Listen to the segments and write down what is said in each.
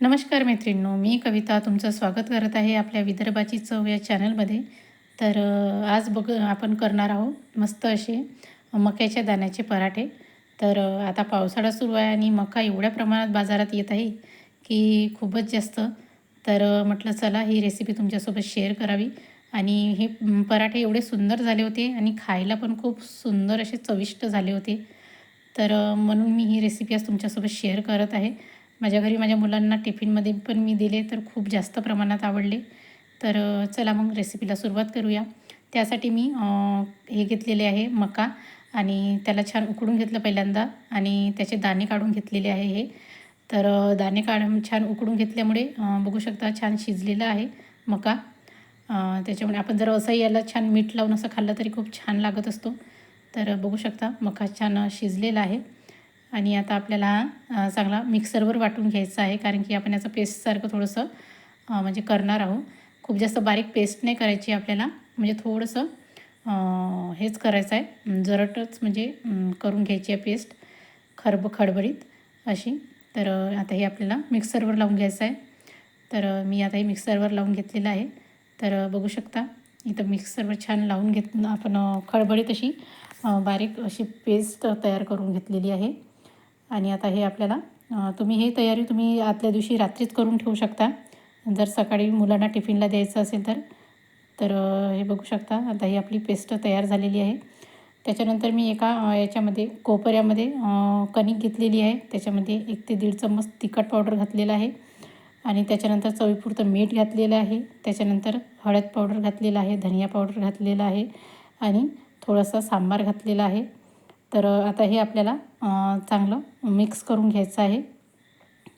नमस्कार मैत्रिणींनो मी कविता तुमचं स्वागत करत आहे आपल्या विदर्भाची चव या चॅनलमध्ये. तर आज बघ आपण करणार आहोत मस्त असे मक्याच्या दाण्याचे पराठे. तर आता पावसाळा सुरू आहे आणि मका एवढ्या प्रमाणात बाजारात येत आहे की खूपच जास्त. तर म्हटलं चला ही रेसिपी तुमच्यासोबत शेअर करावी. आणि हे पराठे एवढे सुंदर झाले होते आणि खायला पण खूप सुंदर असे चविष्ट झाले होते. तर म्हणून मी ही रेसिपी आज तुमच्यासोबत शेअर करत आहे. माझ्या घरी माझ्या मुलांना टिफिनमध्ये पण मी दिले तर खूप जास्त प्रमाणात आवडले. तर चला मग रेसिपीला सुरुवात करूया. त्यासाठी मी हे घेतलेले आहे मका आणि त्याला छान उकडून घेतलं पहिल्यांदा आणि त्याचे दाणे काढून घेतलेले आहे हे. तर दाणे काढून छान उकडून घेतल्यामुळे बघू शकता छान शिजलेला आहे मका. त्याच्यामुळे आपण जर असंही याला छान मीठ लावून असं खाल्लं तरी खूप छान लागत असतो. तर बघू शकता मका छान शिजलेला आहे. आणि आता आपल्याला हा, चांगला मिक्सरवर वाटून घ्यायचा आहे कारण की आपण याचं पेस्टसारखं थोडंसं म्हणजे करणार आहोत. खूप जास्त बारीक पेस्ट नाही करायची आपल्याला. म्हणजे थोडंसं हेच करायचं आहे. जरटच म्हणजे करून घ्यायची आहे पेस्ट खरब खडबडीत अशी. तर आता हे आपल्याला मिक्सरवर लावून घ्यायचं आहे. तर मी आता हे मिक्सरवर लावून घेतलेलं आहे. तर बघू शकता इथं मिक्सरवर छान लावून घेत आपण खडबडीत अशी बारीक अशी पेस्ट तयार करून घेतलेली आहे. आणि आता हे आपल्याला तुम्ही ही तयारी तुम्ही आदल्या दिवशी रात्रीच करून ठेवू शकता. जर सकाळी मुलांना टिफिनला द्यायचं असेल तर तर हे बघू शकता. आता ही आपली पेस्ट तयार झालेली आहे. त्याच्यानंतर मी एका याच्यामध्ये कोपऱ्यामध्ये कणिक घेतलेली आहे. त्याच्यामध्ये एक ते दीड चम्मच तिखट पावडर घातलेला आहे. आणि त्याच्यानंतर चवीपुरतं मीठ घातलेलं आहे. त्याच्यानंतर हळद पावडर घातलेलं आहे धनिया पावडर घातलेला आहे. आणि थोडासा सांबार घातलेला आहे. तर आता हे आपल्याला चांगलं मिक्स करून घ्यायचं आहे.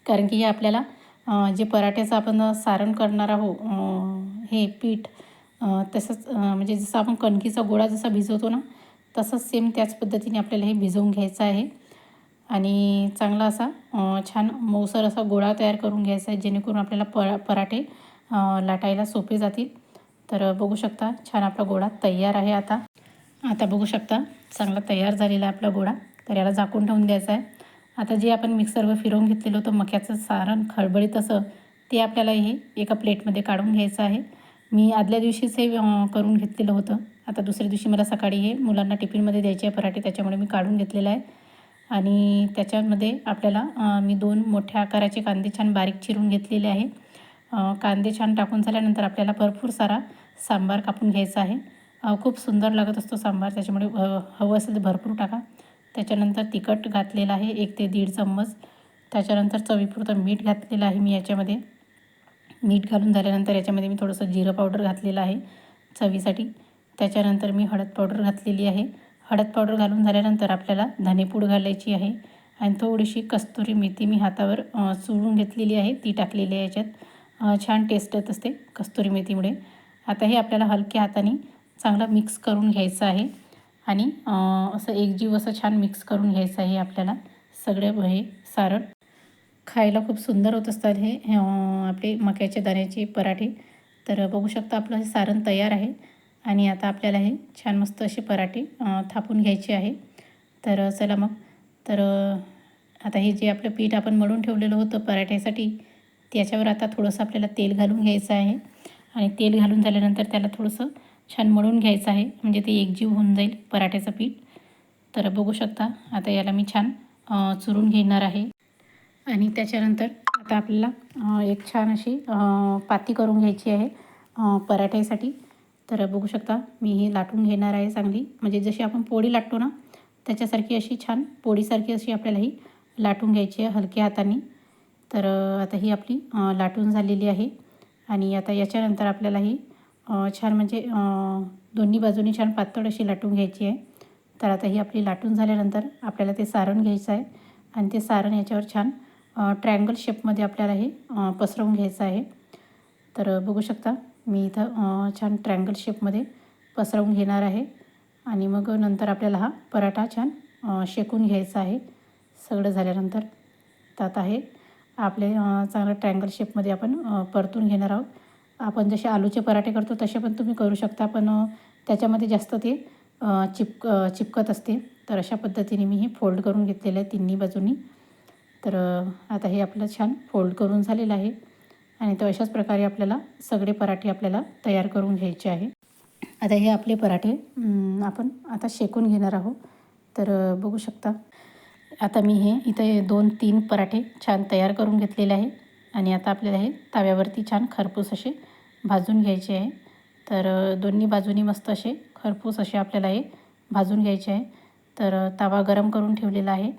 कारण की हे आपल्याला जे पराठ्याचं आपण सारण करणार आहोत हे पीठ तसंच म्हणजे जसं आपण कणकीचा गोळा जसा भिजवतो ना तसंच सेम त्याच पद्धतीने आपल्याला हे भिजवून घ्यायचं आहे. आणि चांगला असा छान मऊसर असा गोळा तयार करून घ्यायचा आहे जेणेकरून आपल्याला परा पराठे लाटायला सोपे जातील. तर बघू शकता छान आपला गोळा तयार आहे आता. आता बघू शकता चांगला तयार झालेला आहे आपला गोळा तर याला झाकून ठेवून द्यायचा आहे. आता जे आपण मिक्सरवर फिरवून घेतलेलं होतं मक्याचं सारण खळबळीत असं ते आपल्याला हे एका प्लेटमध्ये काढून घ्यायचं आहे. मी आदल्या दिवशीच हे करून घेतलेलं होतं. आता दुसऱ्या दिवशी मला सकाळी हे मुलांना टिफिनमध्ये द्यायचे आहे पराठे त्याच्यामुळे मी काढून घेतलेलं आहे. आणि त्याच्यामध्ये आपल्याला मी दोन मोठ्या आकाराचे कांदे छान बारीक चिरून घेतलेले आहे. कांदे छान टाकून झाल्यानंतर आपल्याला भरपूर सारा सांबार कापून घ्यायचा आहे. खूप सुंदर लागत असतो सांबार. त्याच्यामुळे हवं असेल तर भरपूर टाका. त्याच्यानंतर तिखट घातलेलं आहे एक ते दीड चम्मच. त्याच्यानंतर चवीपुरतं मीठ घातलेलं आहे मी याच्यामध्ये. मीठ घालून झाल्यानंतर याच्यामध्ये मी थोडंसं जिरं पावडर घातलेलं आहे चवीसाठी. त्याच्यानंतर मी हळद पावडर घातलेली आहे. हळद पावडर घालून झाल्यानंतर आपल्याला धनेपूड घालायची आहे. आणि थोडीशी कस्तुरी मेथी मी हातावर चुळून घेतलेली आहे. ती टाकलेली आहे याच्यात. छान टेस्ट येत असते कस्तुरी मेथीमुळे. आता हे आपल्याला हलक्या हाताने चांगलं मिक्स करून घ्यायचं आहे. आणि असं एकजीव असं छान मिक्स करून घ्यायचं आहे आपल्याला. सगळे हे सारण खायला खूप सुंदर होत असतात हे आपले मक्याच्या दाण्याचे पराठे. तर बघू शकता आपलं हे सारण तयार आहे. आणि आता आपल्याला हे छान मस्त असे पराठे थापून घ्यायचे आहे. तर चला मग. तर आता हे जे आपलं पीठ आपण मळून ठेवलेलं होतं पराठ्यासाठी त्याच्यावर आता थोडंसं आपल्याला तेल घालून घ्यायचं आहे. आणि तेल घालून झाल्यानंतर त्याला थोडंसं छान मळून घ्यायचं आहे. म्हणजे ते एकजीव होऊन जाईल पराठ्याचं पीठ. तर बघू शकता आता याला मी छान चुरून घेणार आहे. आणि त्याच्यानंतर आता आपल्याला एक छान अशी पाती करून घ्यायची आहे पराठ्यासाठी. तर बघू शकता मी ही लाटून घेणार आहे चांगली. म्हणजे जशी आपण पोळी लाटतो ना त्याच्यासारखी अशी छान पोळीसारखी अशी आपल्याला ही लाटून घ्यायची आहे हलक्या हाताने. तर आता ही आपली लाटून झालेली आहे. आणि आता याच्यानंतर आपल्याला ही छान म्हणजे दोन्ही बाजूनी छान पातळ अशी लाटून घ्यायची आहे. तर आता ही आपली लाटून झाल्यानंतर आपल्याला ते सारण घ्यायचं आहे आणि ते सारण याच्यावर छान ट्रँगल शेपमध्ये आपल्याला हे पसरवून घ्यायचं आहे. तर बघू शकता मी इथं छान ट्रँगल शेपमध्ये पसरवून घेणार आहे. आणि मग नंतर आपल्याला हा पराठा छान शेकून घ्यायचा आहे. सगळं झाल्यानंतर तर आता हे आपले चांगलं ट्रँगल शेपमध्ये आपण परतून घेणार आहोत. आपण जसे आलूचे पराठे करतो तसे पण तुम्ही करू शकता पण त्याच्यामध्ये जास्त ते चिपक चिपकत असते. तर अशा पद्धतीने मी हे फोल्ड करून घेतलेलं आहे तिन्ही बाजूनी. तर आता हे आपलं छान फोल्ड करून झालेलं आहे. आणि तो अशाच प्रकारे आपल्याला सगळे पराठे आपल्याला तयार करून घ्यायचे आहे. आता हे आपले पराठे आपण आता शेकून घेणार आहोत. तर बघू शकता. आता मी हे इथे दोन तीन पराठे छान तयार करून घेतलेले आहे. आणि आता आपल्याला हे तव्यावरती छान खरपूस असे भाजून घ्यायचे आहे. तर दोन्ही बाजूनी मस्त असे खरपूस असे आपल्याला हे भाजून घ्यायचे आहे. तर तवा गरम करून ठेवलेला आहे.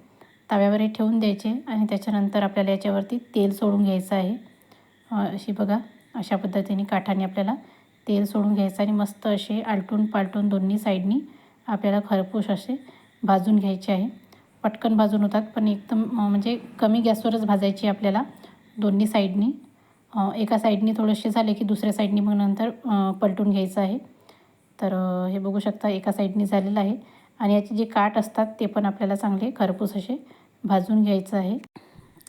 तव्यावर हे ठेवून द्यायचे आणि त्याच्यानंतर आपल्याला याच्यावरती तेल सोडून घ्यायचं आहे. अशी बघा अशा पद्धतीने काठाने आपल्याला तेल सोडून घ्यायचं आणि मस्त असे आलटून पालटून दोन्ही साईडनी आपल्याला खरपूस असे भाजून घ्यायचे आहे. पटकन भाजून होतात. पण एकदम म्हणजे कमी गॅसवरच भाजायची आपल्याला दोन्ही साईडनी. एका साईडनी थोडेसे झाले की दुसऱ्या साईडनी मग नंतर पलटून घ्यायचं आहे. तर हे बघू शकता एका साईडनी झालेलं आहे. आणि याचे जे काठ असतात ते पण आपल्याला चांगले खरपूस असे भाजून घ्यायचं आहे.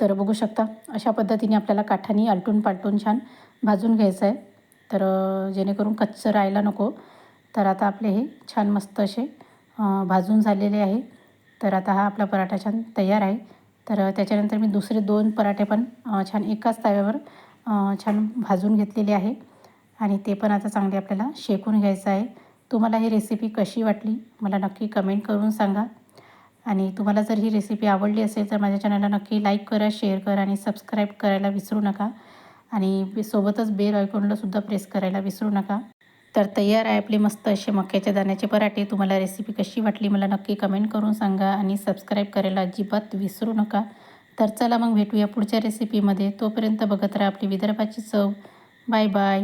तर बघू शकता अशा पद्धतीने आपल्याला काठानी आलटून पालटून छान भाजून घ्यायचं आहे. तर जेणेकरून कच्चं राहायला नको. तर आता आपले हे छान मस्त असे भाजून झालेले आहे. तर आता हा आपला पराठा छान तयार आहे. तर त्याच्यानंतर मी दुसरे दोन पराठे पण छान एकाच तव्यावर छान भाजून घेतलेले आहे. आणि ते पण आता चांगले आपल्याला शेकून घ्यायचं आहे. तुम्हाला ही रेसिपी कशी वाटली मला नक्की कमेंट करून सांगा. आणि तुम्हाला जर ही रेसिपी आवडली असेल तर माझ्या चॅनलला नक्की लाईक करा शेअर करा आणि सबस्क्राईब करायला विसरू नका. आणि सोबतच बेल आयकॉनलासुद्धा प्रेस करायला विसरू नका. तर तयार आहे आपले मस्त असे मक्याच्या दाण्याचे पराठे. तुम्हाला रेसिपी कशी वाटली मला नक्की कमेंट करून सांगा आणि सबस्क्राईब करायला अजिबात विसरू नका. तर चला मग भेटूया पुढच्या रेसिपीमध्ये तोपर्यंत बघत राहा आपली विदर्भाची चव. Bye bye